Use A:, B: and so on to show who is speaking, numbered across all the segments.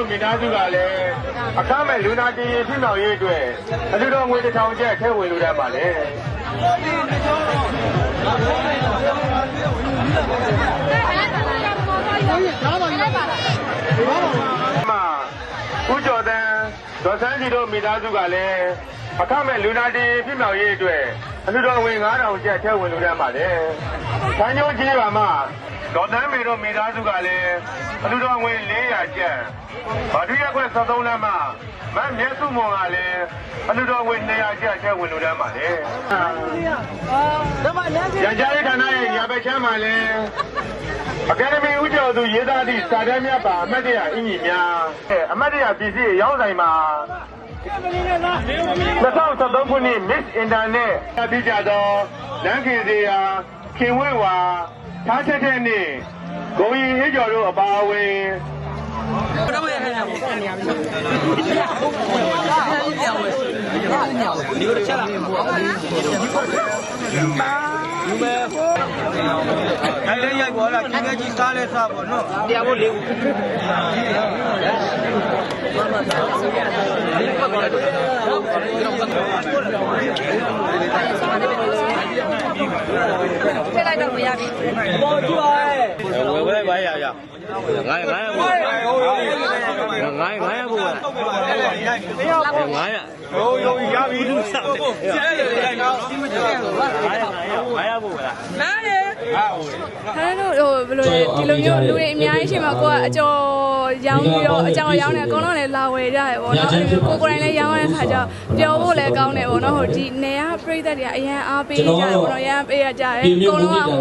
A: တို့မိသားစုကလည်းအခမဲ့လူနာတင်ရင်ဖြစ်မြောက်ရေးအတွက်အလူတော်ငွေတစ်ထောင်ကျပ်ထည့်ဝင်လို့ရပါလေမှဦးကျော်တန်းဒေါ်ဆန်းစီတို့မိသားစုကလည်းအခမဲ့လူနာတင်ဖြစ်မြောက်ရေးအတွက်အလူတော်ဝင်9000ကျပ်ထည့်ဝင်လို့ရပါတယ်။ဆန်းကျိုးကြီးပါမှ ဒေါ်တန်းမေတို့မိသားစုကလည်းအလူတော်ဝင်400ကျပ်ဗဒုရက်ခွဲ73လမ်းမှာမတ်မြတ်စုမွန်ကလည်းအလူတော်ဝင်200ကျပ်ထည့်ဝင်လို့ရပါတယ်။ရကြတဲ့ဌာနရဲ့ညာဘက်ချမ်းမှာလည်းအကယ်ဒမီဦးကျော်သူရေးသားသည့်စာတမ်းများပါအမတ်တရအင်ကြီးများအမတ်တရပစ္စည်းရောင်းဆိုင်မှာ2013ခုနှစ် Miss Internet ပြည်ကြသောလမ်းခင်စီယာခင်ဝဲဝါ ထားချက်တဲ့နှင့်ဂုံရီဟေးကျော်တို့အပါအဝင်
B: ထိုင်လေးရိုက်ပေါ်လာခင်ဗျာကြီးစားလဲစားပေါ်နော်တရားဖို့လေးဦး
C: ထည့်လိုက်တော့မရပြီ
B: ပေါ်ကျွားရဲ့
D: ဝယ်ဝယ်ပါရရငါငါရဘူးငါငါရဘူးငါရ
B: ဟိုယုံရပြီသူစားတယ်ကျဲတယ်ရိုက်နော်
D: ငါရငါရဘူးလား
C: နားလေဟာတို့ဟိုဘယ်လိုလဲဒီလိုမျိုးလူတွေအများကြီးရှိမှာကိုကအကျော်ရောင်းပြီးတော့အကြောင်ရောင်းနေအကုန်လုံးလည်းလာဝယ်ကြရပေါ့နော်ကိုကိုယ်တိုင်လည်းရောင်းရတဲ့ခါကျတော့ပျော်ဖို့လည်းကောင်းတယ်ပေါ့နော်ဟိုဒီနေရပြိသက်တွေကအရန်အားပေးကြတယ်ပေါ့နော်ရန်ပေးရကြတယ်အကုန်လုံးကဟို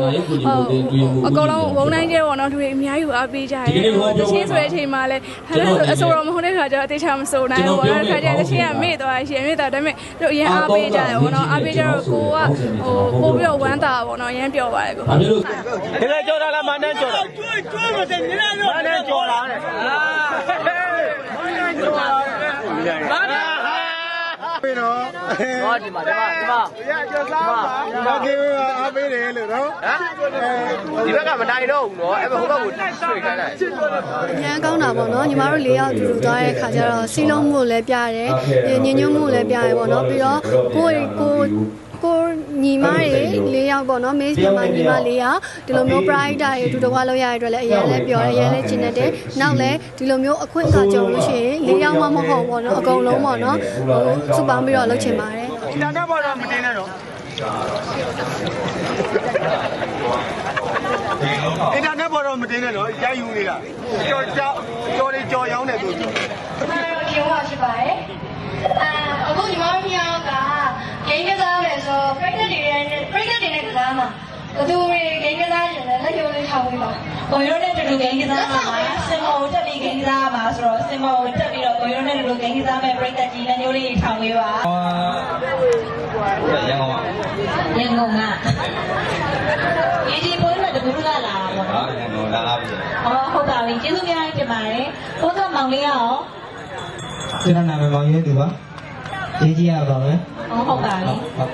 C: အကုန်လုံးဝုံတိုင်းကျဲပေါ့နော်လူတွေအများကြီးကိုအားပေးကြတယ်တချင်းဆိုတဲ့အချိန်မှာလည်းဟာအဆိုတော့မဟုတ်တဲ့ခါကျတော့အသေးချာမစိုးနိုင်ဘူးပေါ့နော်ခါကျတချင်းကမေ့သွားရှင်မေ့သွားဒါပေမဲ့တို့အရန်အားပေးကြတယ်ပေါ့နော်အားပေးကြတော့ကိုကဟိုပို့ပြီးတော့ဝမ်းသာပေါ့နော်ရန်ပျော်ပါတယ်ကို
D: ဘာဖြစ်လို့
B: ဒီလေကြောတာကမန်းတန်းကြောတာကျွေးကျွေးမတဲ့နင်းလာတော့မန်းတန်းကြောတာတဲ့မန်းတန်းကြောတာမန်းတန်း ပြီနော်ဟောဒီမှာဒီမှာဒီမှာရကြောစားပါဒီမှာကေအားပေးတယ်လို့နော်ဟမ်
D: ဒီဘက်ကမနိုင်တော့ဘူးနော်အဲ့ဘဟိုဘက်ကိုဆွေခိုင်းလိုက်
E: အများကောင်းတာပေါ့နော်ညီမတို့၄ယောက်အတူတူသွားတဲ့ခါကျတော့စီလုံးမှုကိုလည်းပြရတယ်ညညွတ်မှုကိုလည်းပြရတယ်ပေါ့နော်ပြီးတော့ကိုယ်ကိုကို ညီမတွေ၄ယောက်ပေါ့နော် miss မြန်မာညီမ၄ယောက်ဒီလိုမျိုး pride တွေအတူတကွာလောက်ရတဲ့အတွက်လည်းအရင်လည်းပြောတယ်အရင်လည်းကျင်တတ်တယ်နောက်လည်းဒီလိုမျိုးအခွင့်အခါကြုံလို့ရှိရင်၄ယောက်မှမဟုတ်ပေါ့နော်အကုန်လုံးပေါ့နော်ဟိုစုပေါင်းပြီးတော့လုပ်ချင်ပါတယ်
B: အင်တာနက်ပေါ်တော့မတင်နဲ့တော့အင်တာနက်ပေါ်တော့မတင်နဲ့တော့ရိုက်ယူနေတာကြော်ကြော်ကြော်လေးကြော်ရောင်းတယ်သူ
F: ပြောရရှိပါတယ်။အာအခုညီမတို့မြောက်က ဂိမ်းကစားမယ်ဆိုပရိသတ်တွေနဲ့ပရိသတ်တွေနဲ့ကစားမှာဘသူတွေဂိမ်းကစားရင်လည်းလက်ရုပ်လေးထောင်ပေးပါ။ကိုရိုနဲ့တူတူဂိမ်းကစားမှာစင်မောကိုတက်ပြီးဂိမ်းကစားမှာဆိုတော့စင်မောကိုတက်ပြီးတော့ကိုရိုနဲ့တူတူဂိမ်းကစားမယ်ပရိသတ်ကြီးလက်ရုပ်လေးထောင်ပေးပါ။
D: ရန်ကုန်က
F: ရန်ကုန်ကဒီဒီပွဲမှာတကူကလာတာပေါ့
D: ဟာ
F: နော်
D: ရန်ကုန်လာပြီ။
F: အော်ဟုတ်ပါပြီကျေးဇူးများတင်ပါတယ်။ဘုန်းတော်မောင်လေးရော
G: ကျွန်တော်နာမည်မောင်ရဲသူပါရေးကြည့်ရပါမယ်
F: အော်ဟုတ်ပါပြီ
G: ဟုတ်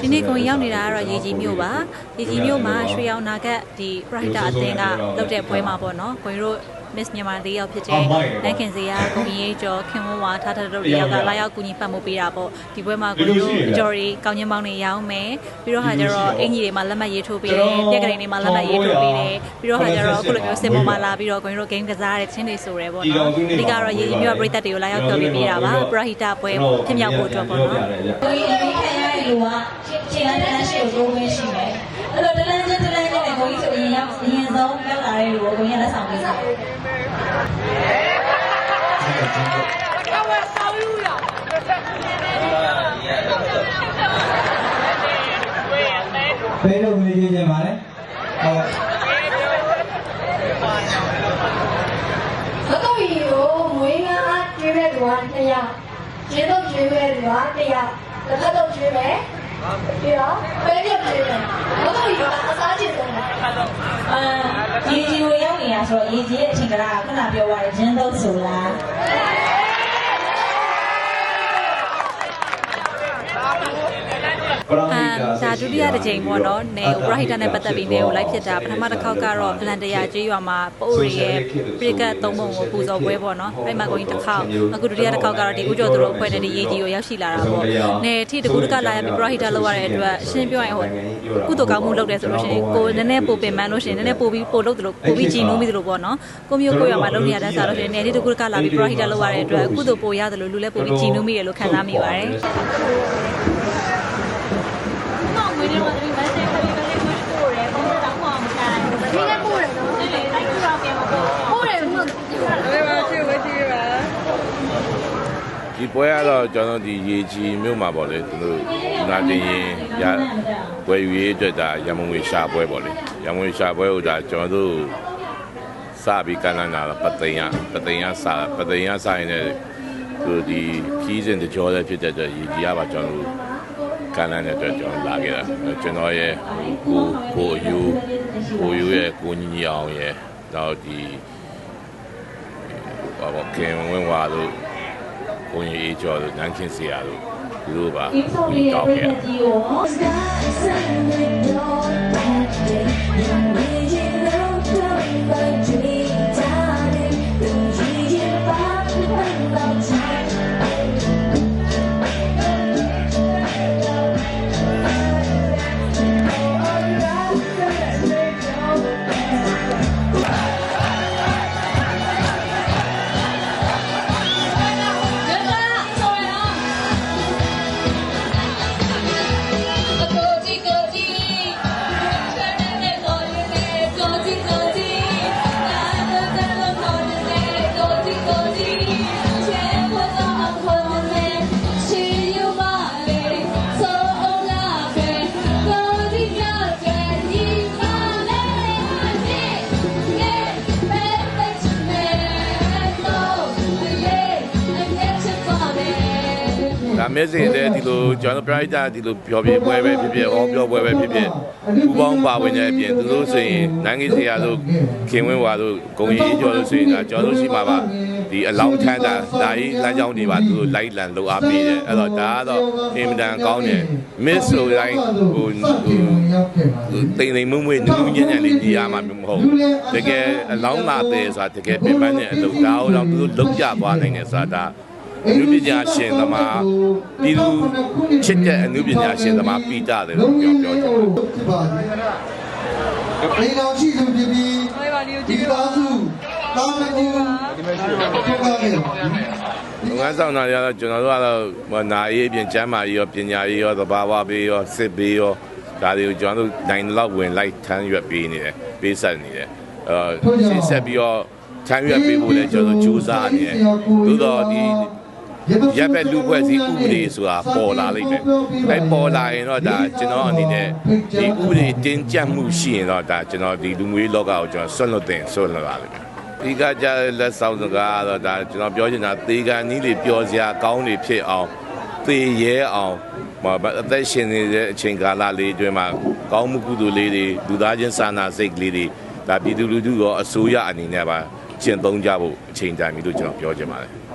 H: ဒီနေ့ကိုရောက်နေတာကတော့ရေကြီးမြို့ပါရေကြီးမြို့မှာရွှေရောင်နာကတ်ဒီ Brighter အသင်းကလုပ်တဲ့ပွဲမှာပေါ့နော်ကိုကြီးတို့ Miss မြန်မာလေးယောက်ဖြစ်တဲ့နိုင်ခင်စရာကိုကြီးရေးကျော်ခင်ဝဝါထားထားတို့ယောက်ကလာရောက်ကူညီပတ်မှုပေးတာပေါ့ဒီပွဲမှာကိုကြီးတို့အကျော်တွေကောင်းချင်းပေါင်းတွေရောင်းမယ်ပြီးတော့ဟာကျတော့အင်ကြီးတွေမှာလက်မှတ်ရေးထိုးပေးတယ်ပြက်ကလေးတွေမှာလက်မှတ်ရေးထိုးပေးတယ်ပြီးတော့ဟာကျတော့အခုလိုမျိုးစင်ပေါ်မှာလာပြီးတော့ကိုကြီးတို့ game ကစားတဲ့ချင်းတွေဆိုရဲပေါ့နော်အဓိကတော့ရေကြီးမြို့ကပြည်သက်တွေကိုလာရောက်ပြောပြပေးတာပါပရဟိတပွဲဖြစ်မြောက်ဖို့အတွက်ပေါ့နော်
F: ကိုကြီးအမေခံရတဲ့လူကခြေလမ်းတန်းရှိကိုကိုယ်ဝင်ရှိမယ်အဲ့တော့ ဆုံးရောက်လာတဲ့လူကိုကိုကြီးလက်ဆောင်ပေးစား
G: ဖေးလို့ဝင်ကြည့်ကြပါလေဟုတ်
F: မတော်ရီကိုမွေးငါကျွေးတဲ့သူက200ရင်းတော့ကျွေးတဲ့သူက100တစ်ခါတော့ကျွေးမယ် ပြီးတော့ပဲပြကျွေးမယ်မတော်ရီကအစားချင်ဆုံးတယ်အာရေကြီးကိုရောက်နေတာဆိုတော့ရေကြီးရဲ့အချိန်ကလာခုနပြောသွားတယ်ရင်းတော့ဆိုလား
H: အာ ဒါဒုတိယတစ်ကြိမ်ပေါ့နော်နေကိုပရိုဟိတနဲ့ပတ်သက်ပြီးနေကိုလိုက်ဖြစ်တာပထမတစ်ခေါက်ကတော့ဗလန်တရာကျေးရွာမှာပိုးရီရဲ့ပရိကတ်သုံးပုံကိုပူဇော်ပွဲပေါ့နော်အဲ့မှာကိုကြီးတစ်ခေါက်အခုဒုတိယတစ်ခေါက်ကတော့ဒီဦးကျော်သူတို့အဖွဲ့နဲ့ဒီရေကြီးကိုရောက်ရှိလာတာပေါ့နေထိတကူတကလာရပြီးပရိုဟိတလောက်ရတဲ့အတွက်ရှင်းပြောရင်ဟိုကုသိုလ်ကောင်းမှုလုပ်တယ်ဆိုလို့ရှိရင်ကိုနည်းနည်းပိုပင်ပန်းလို့ရှိရင်နည်းနည်းပိုပြီးပိုလုပ်တယ်လို့ပိုပြီးကြည်နူးမိတယ်လို့ပေါ့နော်ကိုမျိုးကိုရွာမှာလုပ်နေရတဲ့စားလို့ရှိရင်နေထိတကူတကလာပြီးပရိုဟိတလောက်ရတဲ့အတွက်ကုသိုလ်ပိုရတယ်လို့လူလည်းပိုပြီးကြည်နူးမိတယ်လို့ခံစားမိပါတယ် ငွေတွေတော့ဒီမက်ဆေ့ခရီးလေးကိုပို့တယ်ပုံစံတော့မှမခံဘူး။ဒီလည်းပို့တယ်နော်။ဒီလေလိုက်ကြည့်တော့ပြန်ပို့တယ်။ပို့တယ်ဟုတ်
I: ဒီပွဲကတော့ကျွန်တော်ဒီရေကြီးမြို့မှာပေါ့လေသူတို့နာတင်ရင်ရပွဲယူရေးအတွက်ဒါရမုံငွေရှာပွဲပေါ့လေရမုံငွေရှာပွဲကိုဒါကျွန်တော်တို့စပြီးကမ်းလှမ်းတာတော့ပသိယပသိယစပသိယစရင်လည်းသူဒီခီးစဉ်တကြောလည်းဖြစ်တဲ့အတွက်ရေကြီးရပါကျွန်တော်တို့ ကမ်းလှမ်းတဲ့အတွက်ကျွန်တော်လာခဲ့တာကျွန်တော်ရဲ့ဟိုကိုကိုယူကိုယူရဲ့ကိုညီညီအောင်ရဲ့တော့ဒီဘာပေါ့ခင်ဝင်းဝါတို့ကိုရင်အေးကျော်တို့နန်းခင်စရာတို့သူတို့ပါဒီတောက်ခဲ့ ဒါမဲစင်တဲ့ဒီလိုကျွန်တော် pride ဒီလိုပြောပြပွဲပဲဖြစ်ဖြစ်ဟောပြောပွဲပဲဖြစ်ဖြစ်ပူပေါင်းပါဝင်တဲ့အပြင်သူတို့ဆိုရင်နိုင်ငံစရာတို့ခင်ဝင်းဝါတို့ဂုံရီကျော်တို့ဆိုရင်ဒါကျွန်တော်တို့ရှိမှာပါဒီအလောင်းချမ်းတာဒါကြီးလမ်းကြောင်းတွေပါသူတို့လိုက်လံလုပ်အားပေးတယ်အဲ့တော့ဒါကတော့အင်မတန်ကောင်းတယ် miss ဆိုတိုင်းဟိုတိမ်တိမ်မွေ့မွေ့နူးနူးညံ့ညံ့လေးကြီးရမှာမဟုတ်တကယ်အလောင်းလာတဲ့ဆိုတာတကယ်ပြင်ပန်းတဲ့အလုပ်ဒါအောင်တော့သူတို့လုပ်ကြသွားနိုင်တယ်ဆိုတာဒါ အနုပညာရှင်သမားပြည်သူချစ်တဲ့အနုပညာရှင်သမားပြီးတာတယ်လို့ပြောပြောချင်တယ်
J: ဖြစ်ပါသည်။နေတော်ရှိသူဖြစ်ပြီးဒီသားစုတာမန်ကြီးဖြစ်ပါခဲ့။
I: ငါးဆောင်တာတွေကတော့ကျွန်တော်တို့ကတော့ဟိုနာရေးအပြင်ကျမ်းမာရေးရောပညာရေးရောသဘာဝဘေးရောစစ်ဘေးရောဒါတွေကိုကျွန်တော်တို့နိုင်လောက်ဝင်လိုက်ထမ်းရွက်ပေးနေတယ်ပေးဆက်နေတယ်။အဲရှင်းဆက်ပြီးတော့ထမ်းရွက်ပေးဖို့လည်းကျွန်တော်တို့ကြိုးစားနေတယ်။သို့တော့ဒီ ရပ်ဘက်လူဖွဲ့စည်းဥပဒေဆိုတာပေါ်လာလိမ့်မယ်။အဲပေါ်လာရင်တော့ဒါကျွန်တော်အနေနဲ့ဒီဥပဒေတင်းကျပ်မှုရှိရင်တော့ဒါကျွန်တော်ဒီလူမျိုးလောကကိုကျွန်တော်ဆွတ်လွတ်တင်ဆွတ်လွတ်လာလိမ့်မယ်။ဒီကကြလက်ဆောင်စကားတော့ဒါကျွန်တော်ပြောချင်တာသေကန်ကြီးတွေပြောစရာကောင်းတွေဖြစ်အောင်သေရဲအောင်မအသက်ရှင်နေတဲ့အချိန်ကာလလေးအတွင်းမှာကောင်းမှုကုသိုလ်လေးတွေလူသားချင်းစာနာစိတ်ကလေးတွေဒါပြည်သူလူထုရောအစိုးရအနေနဲ့ပါကျင့်သုံးကြဖို့အချိန်တန်ပြီလို့ကျွန်တော်ပြောချင်ပါတယ်